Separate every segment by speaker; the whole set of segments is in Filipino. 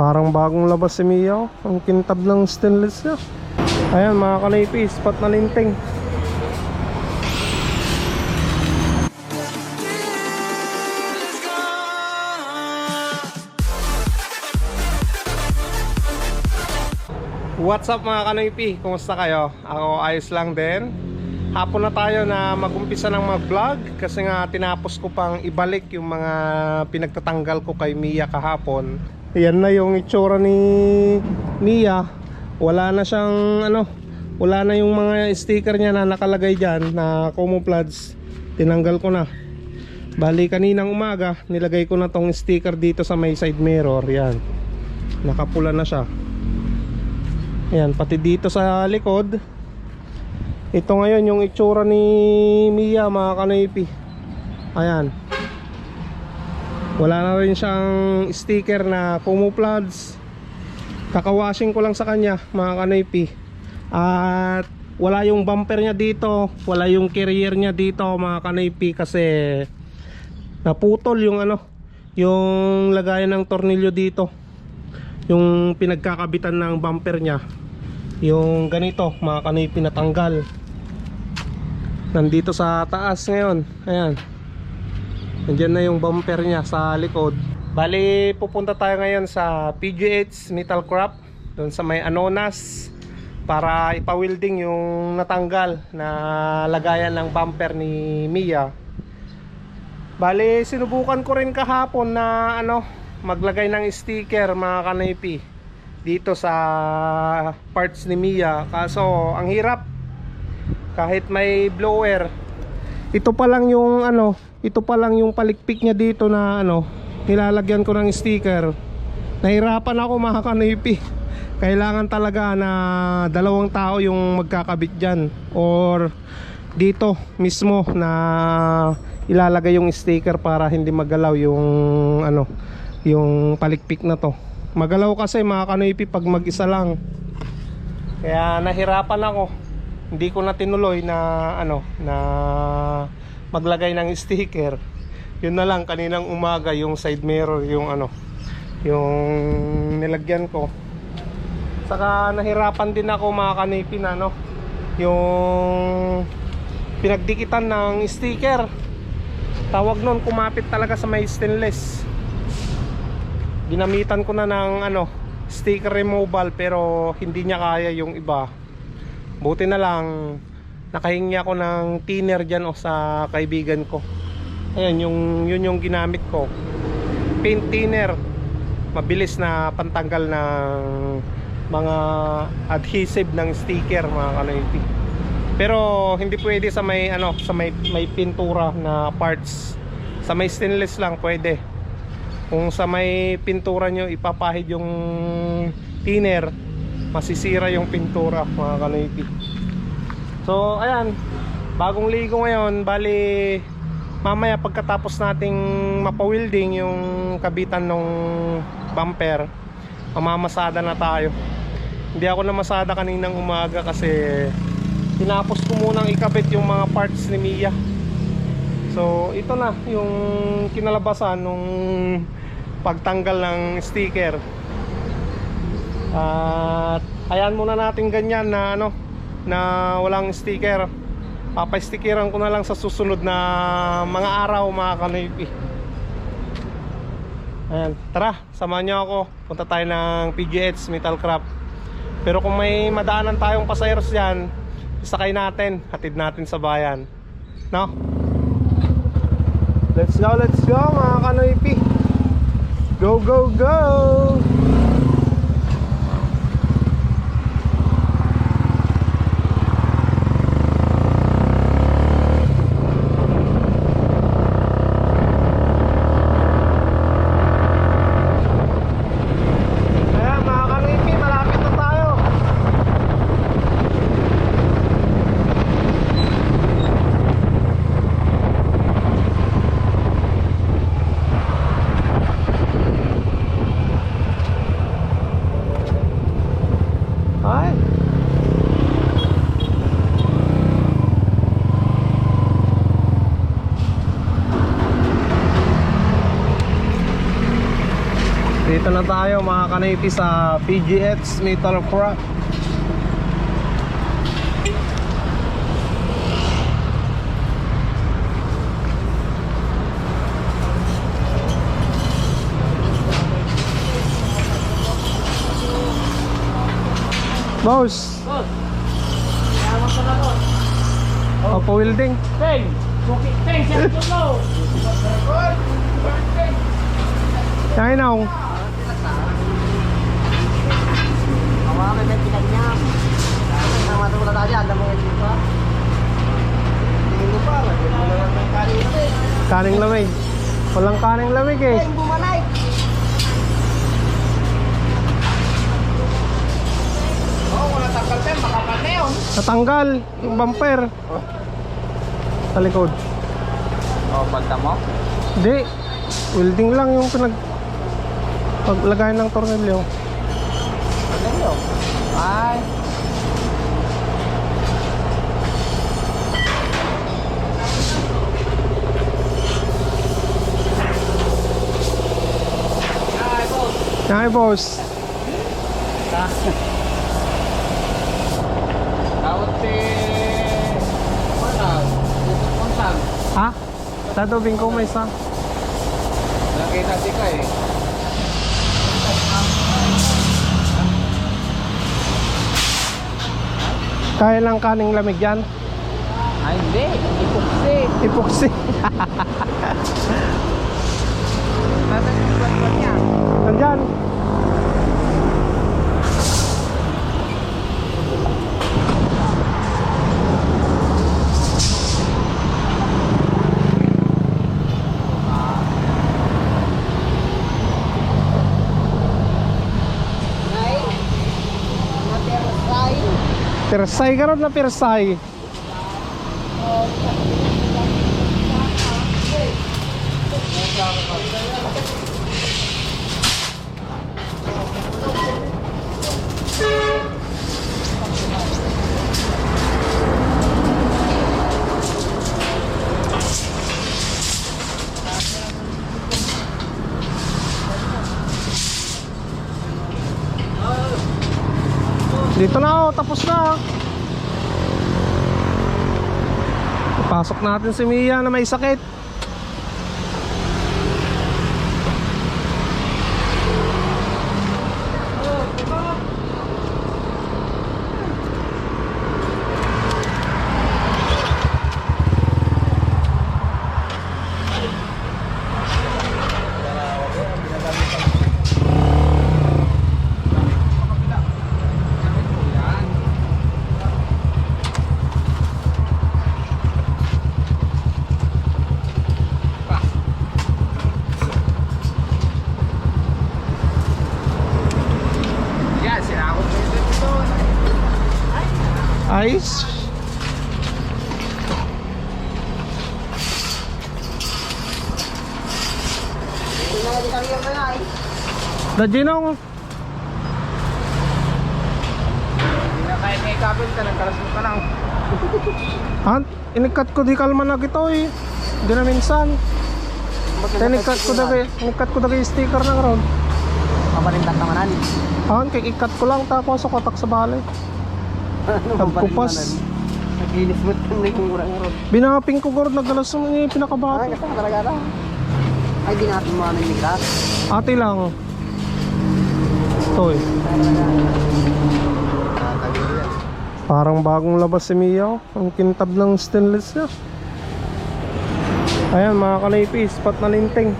Speaker 1: Parang bagong labas si Mia. oh. Ang kintab ng stainless niya. Ayan mga kanaypi, spot na linting. What's up mga kanoypi? Kumusta kayo? Ako ayos lang din. Hapon na tayo na magumpisa ng mag-vlog kasi nga tinapos ko pang ibalik yung mga pinagtatanggal ko kay Mia kahapon. Yan na yung itsura ni Mia. Wala na siyang ano, wala na yung mga sticker niya na nakalagay diyan na camouflage. Tinanggal ko na. Bali kaninang umaga, nilagay ko na tong sticker dito sa may side mirror. Yan. Nakapula na siya. Ayan, pati dito sa likod. Ito ngayon yung itsura ni Mia mga kanoypi. Ayan. Wala na rin siyang sticker na camouflage. Kakawashing ko lang sa kanya mga kanoypi. At wala yung bumper niya dito. Wala yung carrier niya dito mga kanoypi kasi naputol yung ano yung lagayan ng tornilyo dito yung pinagkakabitan ng bumper niya yung ganito mga kanoy pinatanggal nandito sa taas ngayon ayan nandyan na yung bumper niya sa likod. Bali pupunta tayo ngayon sa PGH Metal Crop doon sa may Anonas para ipawilding yung natanggal na lagayan ng bumper ni Mia. Bali sinubukan ko rin kahapon na ano maglagay ng sticker mga kanaypi dito sa parts ni Mia. Kaso ang hirap. Kahit may blower. Ito pa lang yung ano ito pa lang yung palikpik niya dito na ano nilalagyan ko ng sticker. Nahirapan ako mga kailangan talaga na dalawang tao yung magkakabit dyan. Or dito mismo na ilalagay yung sticker para hindi magalaw yung ano yung palikpik na to. Magalaw kasi mga pag mag isa lang. Kaya nahirapan ako. Hindi ko na tinuloy na ano na maglagay ng sticker yun na lang kaninang umaga yung side mirror yung ano yung nilagyan ko. Saka nahirapan din ako mga kanoypi na ano yung pinagdikitan ng sticker. Tawag nun kumapit talaga sa may stainless. Ginamitan ko na ng ano sticker removal pero hindi niya kaya yung iba. Buti na lang nakahingi ako ng thinner dyan o sa kaibigan ko. Ayan yung, yun yung ginamit ko. Paint thinner. Mabilis na pantanggal ng mga adhesive ng sticker mga kanoypi pero hindi pwede sa may ano sa may may pintura na parts. Sa may stainless lang pwede. Kung sa may pintura nyo ipapahid yung thinner masisira yung pintura mga kanoypi so ayan. Bagong ligo ngayon. Bali mamaya pagkatapos nating mapawilding yung kabitan ng bumper mamamasada na tayo. Hindi ako namasada kaninang umaga kasi tinapos ko munang ikabit yung mga parts ni Mia. So ito na yung kinalabasan nung pagtanggal ng sticker. At ayan muna natin ganyan na ano na walang sticker. Papastikeran ko na lang sa susunod na mga araw mga kanoypi ayan tara samahan nyo ako. Punta tayo ng PGH Metal Craft. Pero kung may madaanan tayong pasayeros dyan sakay natin hatid natin sa bayan. No? Let's go let's go mga kanoypi Go, go, go! Ayan, mga kanipi, malapit na tayo. Tayo mga kanipi sa PGX Metal Crop. Boss,
Speaker 2: Boss. Yaman ka na boss.
Speaker 1: Opo Wielding.
Speaker 2: Teng. Bukit Teng. Ito mo.
Speaker 1: Kaya na ako.
Speaker 2: Kawakan na pinagnyam. Sama sa mula tayo. Alam mo yung dito. Tingin mo pa. Lagyan mo na lang.
Speaker 1: Kaning lamig. Walang kaning lamig eh.
Speaker 2: Teng bumalay. Oo, wala takal tayo. Makapal na yun.
Speaker 1: Natanggal yung bumper. Sa likod.
Speaker 2: Oo, banta mo?
Speaker 1: Hindi. Welding lang yung pinag paglagay ng tornilyo.
Speaker 2: Ay. Ay, boss. Tawag si... Ano? Kuntag.
Speaker 1: Ha? Dadobing ko may isa.
Speaker 2: Nakita si ka
Speaker 1: Kaya lang kaning lamig yan.
Speaker 2: Ay, hindi. Ipuksi.
Speaker 1: Epoxy.
Speaker 2: Nasaan yung niya?
Speaker 1: Nandyan. Pirsay ka ron na pirsay. Dito na ako, tapos na. Pasok natin si Mia na may sakit.
Speaker 2: Yan, sinakot mo yung dito.
Speaker 1: Ice.
Speaker 2: Hindi kami yung mga ay. Na kahit may kapil ka, nagkalasot ka lang.
Speaker 1: Han, inikat ko di kalma na gito eh. Di na minsan. Kaya inikat ko dagi, inikat ko dagi sticker na karon.
Speaker 2: Kabalintak naman ani.
Speaker 1: Han, kay ikat ko lang tapos ako kotak sa balay. Nagkupas.
Speaker 2: Naglinis mo ito yung murang ron.
Speaker 1: Binaping ko gord nagdalas mo ni
Speaker 2: Ay,
Speaker 1: pinakabata.
Speaker 2: ito talaga lang. Ay, di natin mo ano yung migras.
Speaker 1: Ate lang. Ito eh. Parang bagong labas si Mia. oh. Ang kintab ng stainless niya. Ayan mga kanaypi, spot na linting.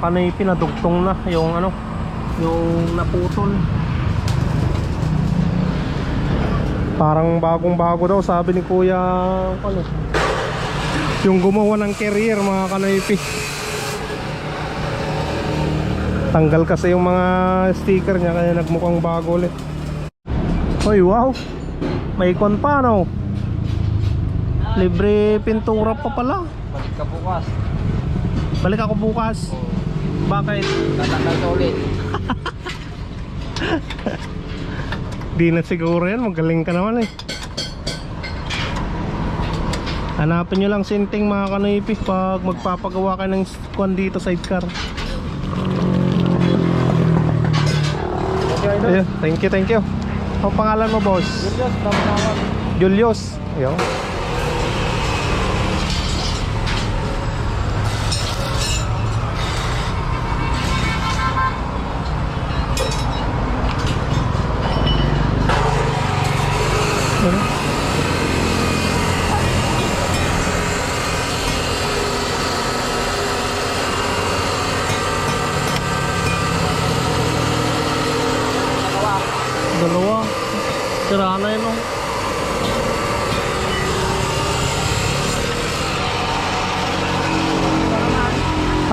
Speaker 1: Ayan na mga kanaypi, nadugtong na yung ano, yung naputol. Parang bagong bago daw sabi ni kuya ano, yung gumawa ng carrier mga kanaypi. Tanggal kasi yung mga sticker niya kaya nagmukhang bago ulit. Hoy wow, may ikon pa no? libre pintura pa pala.
Speaker 2: Balik ka bukas.
Speaker 1: Balik ako bukas.
Speaker 2: Oh,
Speaker 1: Bakit?
Speaker 2: tatanggal ka ulit.
Speaker 1: Di na siguro yan, magaling ka naman eh. Hanapin nyo lang sinting mga kanoipi pag magpapagawa kayo ng kwan dito sidecar.
Speaker 2: Okay,
Speaker 1: Ayun, thank you, thank you. Ang pangalan mo, boss?
Speaker 2: Julius, tawag
Speaker 1: Julius. Ayun. Ano? Dalawa. Sira na yun, oh.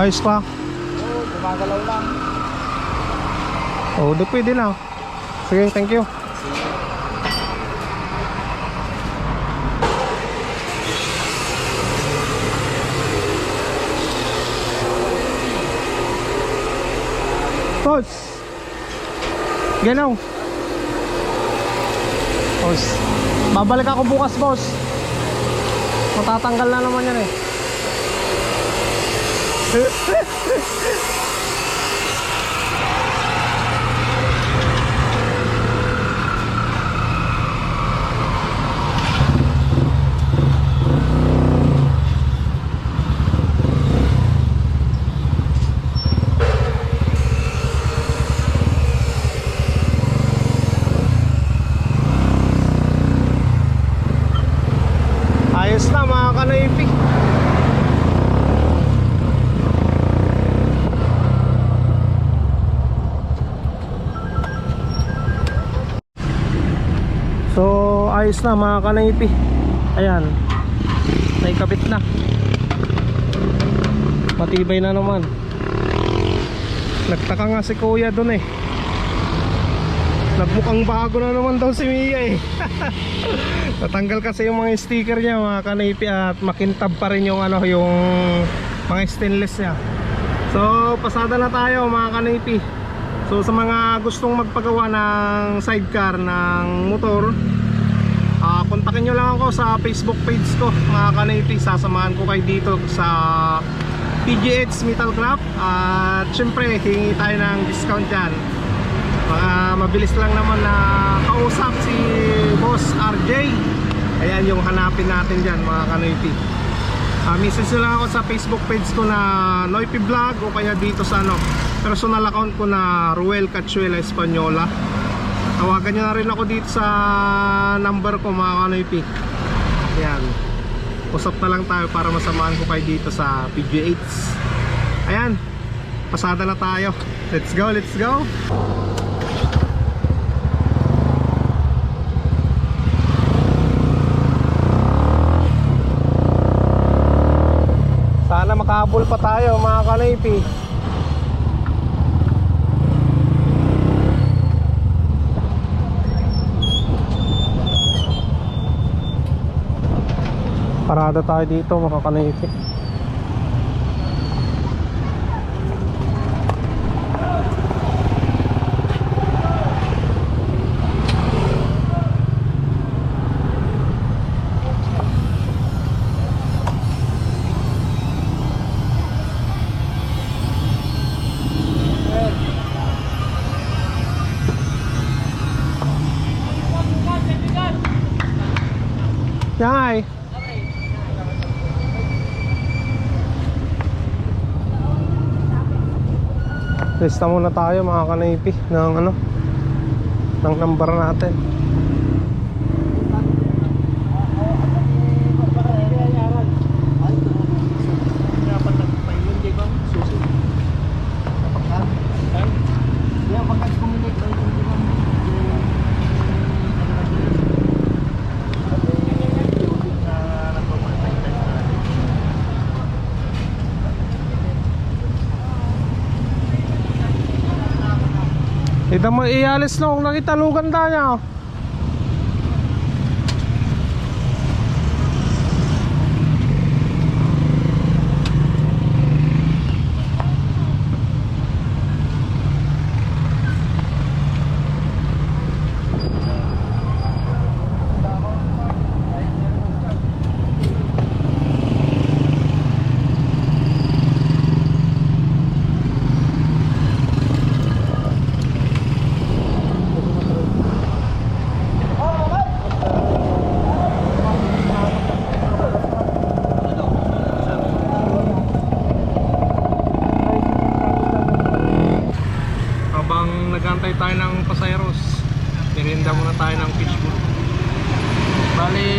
Speaker 1: Ayos pa.
Speaker 2: Oo, gumagalaw lang.
Speaker 1: Oh, di pwede na. Sige, thank you. Boss. Ganaw. Boss. Babalik ako bukas, boss. Matatanggal na naman yan eh. フフフフ。Ayos na mga kanaypi. Ayan. Naikabit na. Matibay na naman. Nagtaka nga si kuya dun eh. Nagmukhang bago na naman daw si Mia eh. Natanggal kasi yung mga sticker niya mga kanipi at makintab pa rin yung ano yung mga stainless niya. So pasada na tayo mga kanipi. So sa mga gustong magpagawa ng sidecar ng motor, kontakin nyo lang ako sa Facebook page ko mga kanipi. Sasamahan ko kayo dito sa PGH Metal Craft at syempre hingi tayo ng discount dyan. Mga mabilis lang naman na kausap si Boss RJ. Ayan yung hanapin natin dyan mga kanoypi. Uh, message nyo lang ako sa Facebook page ko na Noypi Vlog o kaya dito sa ano, personal account ko na Ruel Cachuela Española. Tawagan nyo na rin ako dito sa number ko mga kanoypi. Ayan. Usap na lang tayo para masamahan ko kayo dito sa PGH. Ayan. Pasada na tayo. Let's go, let's go. Sana makahabol pa tayo mga kanaypi. Parada tayo dito mga kanaypi. Yay! Lista muna tayo mga kanaypi ng ano ng number natin. Ito mo ialis na kung nakitalugan tayo. Tinda muna tayo ng fishbowl. Bali,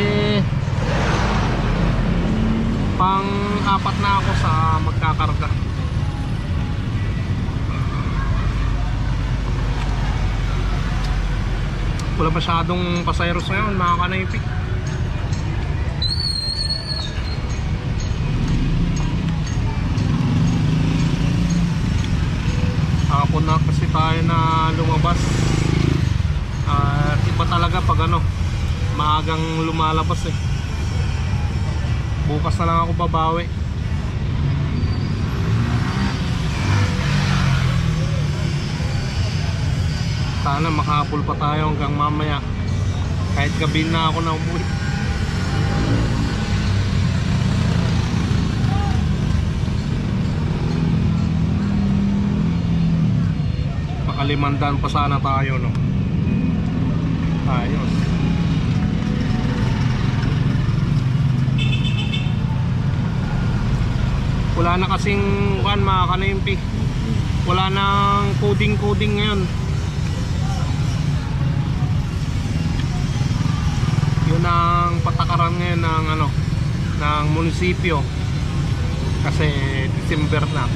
Speaker 1: pang apat na ako sa magkakarga. Wala masyadong pasayros ngayon, mga kanaypik. Hapon na kasi tayo na lumabas. Iba talaga pag ano, maagang lumalabas eh. Bukas na lang ako babawi. Sana makahabol pa tayo hanggang mamaya. Kahit gabi na ako na umuwi. Makalimandaan pa sana tayo no. Ayos. Wala na kasing kan mga kanimpi. Wala nang coding-coding ngayon. Yun ang patakaran ngayon ng ano ng munisipyo. Kasi December na.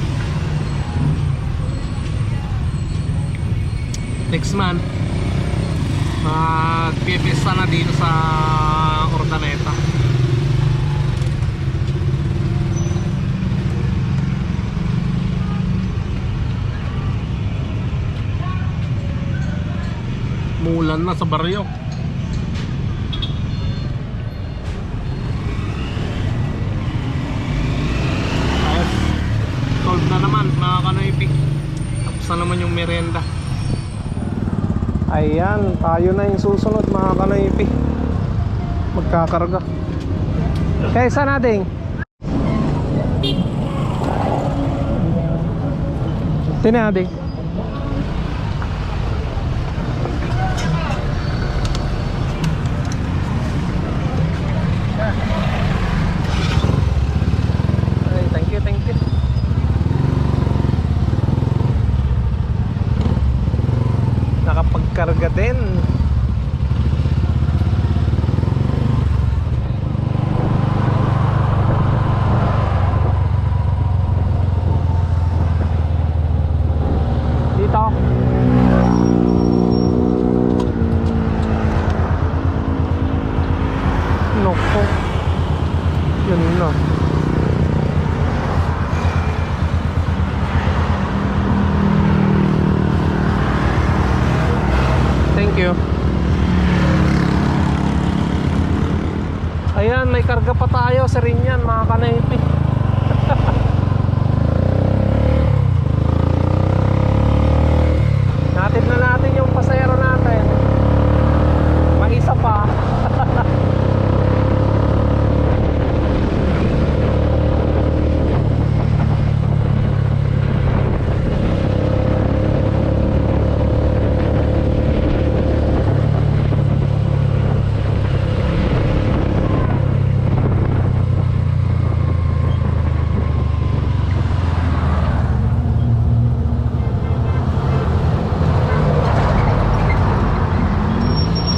Speaker 1: Next month magpipiesta na dito sa Ordaneta. Mulan na sa baryo. Ayos. Solve na naman mga kanoipik. Tapos na naman yung merenda. Ayan, tayo na yung susunod mga kanoipik. Magkakarga. Kaya saan natin? Tinading. Ay, thank you, thank you. Nakapagkarga din. Dito. Noko. Yun na. Thank you. Ayan, may karga pa tayo sa Rinyan, mga kanaypi. Natid na natin yung pasayero natin. May isa pa.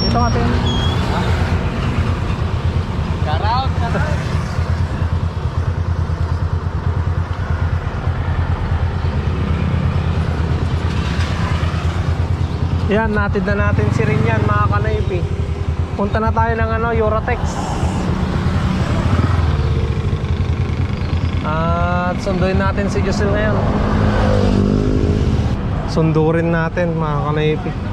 Speaker 1: Ito atin.
Speaker 2: Shoutout, shoutout.
Speaker 1: Yan, natid na natin si Rinyan, mga kanaypi. Punta na tayo ng ano, Eurotex. At sunduin natin si Josel ngayon. Sundurin natin, mga kanaypi.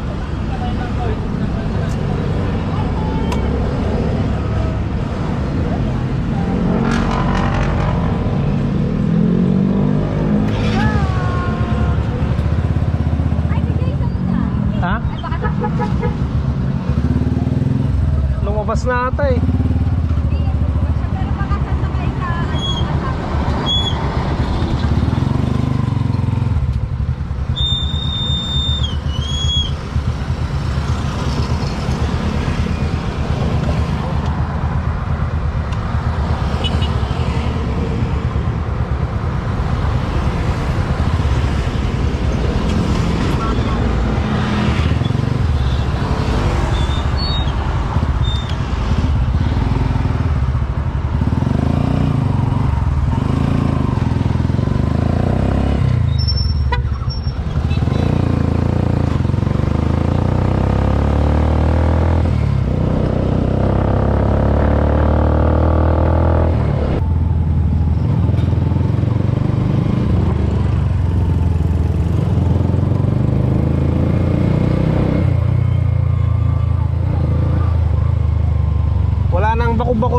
Speaker 1: Na eh.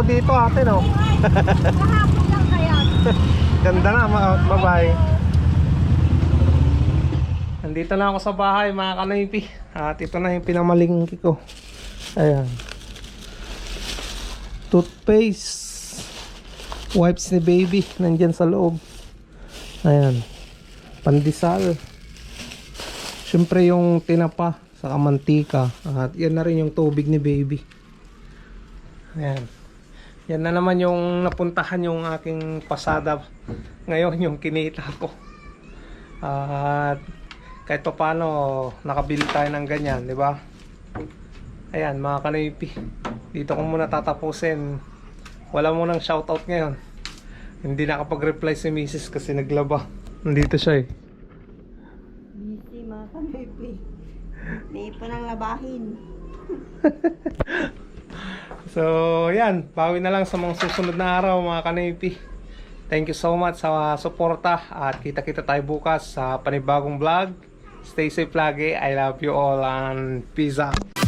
Speaker 1: Dito ate no.
Speaker 3: Kahapon lang kaya.
Speaker 1: Ganda na, ma- bye-bye. Nandito na ako sa bahay mga kanaypi. At ito na yung pinamalingki ko. Ayan. Toothpaste. Wipes ni baby. Nandyan sa loob. Ayan. Pandesal. Siyempre yung tinapa sa mantika. At yan na rin yung tubig ni baby. Ayan. Yan na naman yung napuntahan yung aking pasada ngayon yung kinita ko. At kahit pa paano nakabili tayo ng ganyan, di ba? Ayan mga kanipi. Dito ko muna tatapusin. Wala mo nang shoutout ngayon. Hindi nakapag-reply si Mrs. kasi naglaba. Nandito siya eh.
Speaker 3: Busy mga kanipi. Hindi pa nang labahin.
Speaker 1: So, yan. Bawi na lang sa mga susunod na araw, mga kanipi. Thank you so much sa suporta at kita-kita tayo bukas sa panibagong vlog. Stay safe lagi. I love you all and peace out.